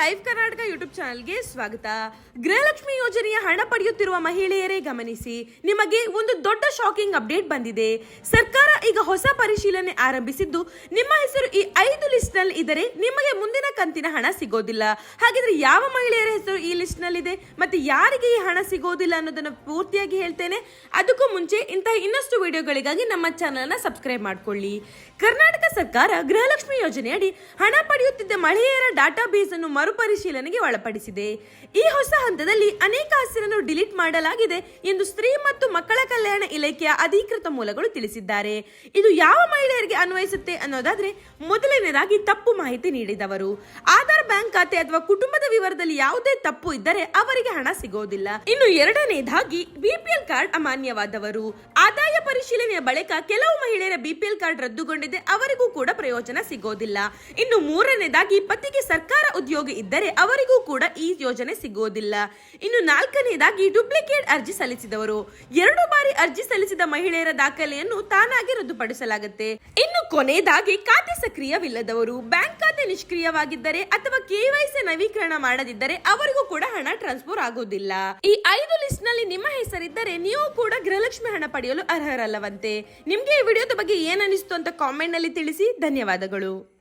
Live Karnataka YouTube ಚಾನೆಲ್ಗೆ ಸ್ವಾಗತ. ಗೃಹಲಕ್ಷ್ಮಿ ಯೋಜನೆಯ ಹಣ ಪಡೆಯುತ್ತಿರುವ ಮಹಿಳೆಯರೇ ಗಮನಿಸಿ, ನಿಮಗೆ ಒಂದು ದೊಡ್ಡ ಶಾಕಿಂಗ್ ಅಪ್ಡೇಟ್ ಬಂದಿದೆ. ಸರ್ಕಾರ ಈಗ ಹೊಸ ಪರಿಶೀಲನೆ ಆರಂಭಿಸಿದ್ದು, ನಿಮ್ಮ ಹೆಸರು ಈ ಐದು ಲಿಸ್ಟ್ನಲ್ಲಿ ಇದ್ದರೆ ನಿಮಗೆ ಮುಂದಿನ ಕಂತಿನ ಹಣ ಸಿಗೋದಿಲ್ಲ. ಹಾಗಿದ್ರೆ ಯಾವ ಮಹಿಳೆಯರ ಹೆಸರು ಈ ಲಿಸ್ಟ್ನಲ್ಲಿ ಇದೆ ಮತ್ತೆ ಯಾರಿಗೆ ಈ ಹಣ ಸಿಗೋದಿಲ್ಲ ಅನ್ನೋದನ್ನ ಪೂರ್ತಿಯಾಗಿ ಹೇಳ್ತೇನೆ. ಅದಕ್ಕೂ ಮುಂಚೆ ಇಂತಹ ಇನ್ನಷ್ಟು ವಿಡಿಯೋಗಳಿಗಾಗಿ ನಮ್ಮ ಚಾನೆಲ್ನ ಸಬ್ಸ್ಕ್ರೈಬ್ ಮಾಡ್ಕೊಳ್ಳಿ. ಕರ್ನಾಟಕ ಸರ್ಕಾರ ಗೃಹಲಕ್ಷ್ಮಿ ಯೋಜನೆಯಡಿ ಹಣ ಪಡೆಯುತ್ತಿದ್ದ ಮಹಿಳೆಯರ ಡಾಟಾ ಬೇಸ್ ಅನ್ನು ಮರುಪರಿಶೀಲನೆಗೆ ಒಳಪಡಿಸಿದೆ. ಈ ಹೊಸ ಹಂತದಲ್ಲಿ ಅನೇಕ ಹೆಸರನ್ನು ಡಿಲೀಟ್ ಮಾಡಲಾಗಿದೆ ಎಂದು ಸ್ತ್ರೀ ಮತ್ತು ಮಕ್ಕಳ ಕಲ್ಯಾಣ ಇಲಾಖೆಯ ಅಧಿಕೃತ ಮೂಲಗಳು ತಿಳಿಸಿದ್ದಾರೆ. ಇದು ಯಾವ ಮಹಿಳೆಯರಿಗೆ ಅನ್ವಯಿಸುತ್ತೆ ಅನ್ನೋದಾದ್ರೆ ಮೊದಲನೇದಾಗಿ ತಪ್ಪು ಮಾಹಿತಿ ನೀಡಿದವರು. ಆಧಾರ್ ಬ್ಯಾಂಕ್ ಖಾತೆ ಅಥವಾ ಕುಟುಂಬದ ವಿವರದಲ್ಲಿ ಯಾವುದೇ ತಪ್ಪು ಇದ್ದರೆ ಅವರಿಗೆ ಹಣ ಸಿಗೋದಿಲ್ಲ. ಇನ್ನು ಎರಡನೇದಾಗಿ, ಬಿಪಿಎಲ್ ಕಾರ್ಡ್ ಅಮಾನ್ಯವಾದವರು. ಆದಾಯ ಪರಿಶೀಲನೆಯ ಬಳಿಕ ಕೆಲವು ಮಹಿಳೆಯರ ಬಿಪಿಎಲ್ ಕಾರ್ಡ್ ರದ್ದುಗೊಂಡಿದೆ, ಅವರಿಗೂ ಕೂಡ ಪ್ರಯೋಜನ ಸಿಗೋದಿಲ್ಲ. ಇನ್ನು ಮೂರನೇದಾಗಿ, ಪತಿಗೆ ಸರ್ಕಾರ ಉದ್ಯೋಗ ಇದ್ದರೆ ಅವರಿಗೂ ಕೂಡ ಈ ಯೋಜನೆ ಸಿಗೋದಿಲ್ಲ. ಇನ್ನು ನಾಲ್ಕನೇದಾಗಿ, ಡೂಪ್ಲಿಕೇಟ್ ಅರ್ಜಿ ಸಲ್ಲಿಸಿದವರು. ಎರಡು ಬಾರಿ ಅರ್ಜಿ ಸಲ್ಲಿಸಿದ ಮಹಿಳೆಯರ ದಾಖಲೆಯನ್ನು ತಾನಾಗಿ ರದ್ದುಪಡಿಸಲಾಗುತ್ತೆ. ಇನ್ನು ಕೊನೆಯದಾಗಿ, ಖಾತೆ ಸಕ್ರಿಯವಿಲ್ಲದವರು. ಬ್ಯಾಂಕ್ ಖಾತೆ ನಿಷ್ಕ್ರಿಯವಾಗಿದ್ದರೆ ಅಥವಾ ಕೆವೈಸಿ ನವೀಕರಣ ಮಾಡದಿದ್ದರೆ ಅವರಿಗೂ ಕೂಡ ಹಣ ಟ್ರಾನ್ಸ್ಫರ್ ಆಗುವುದಿಲ್ಲ. ಈ ಐದು ಲಿಸ್ಟ್ನಲ್ಲಿ ನಿಮ್ಮ ಹೆಸರಿದ್ದರೆ ನೀವು ಕೂಡ ಗೃಹಲಕ್ಷ್ಮಿ ಹಣ ಪಡೆಯಲು ಅರ್ಹರಲ್ಲವಂತೆ. ನಿಮ್ಗೆ ಈ ವಿಡಿಯೋದ ಬಗ್ಗೆ ಏನ್ ಅಂತ ಕಾಮೆಂಟ್ನಲ್ಲಿ ತಿಳಿಸಿ. ಧನ್ಯವಾದಗಳು.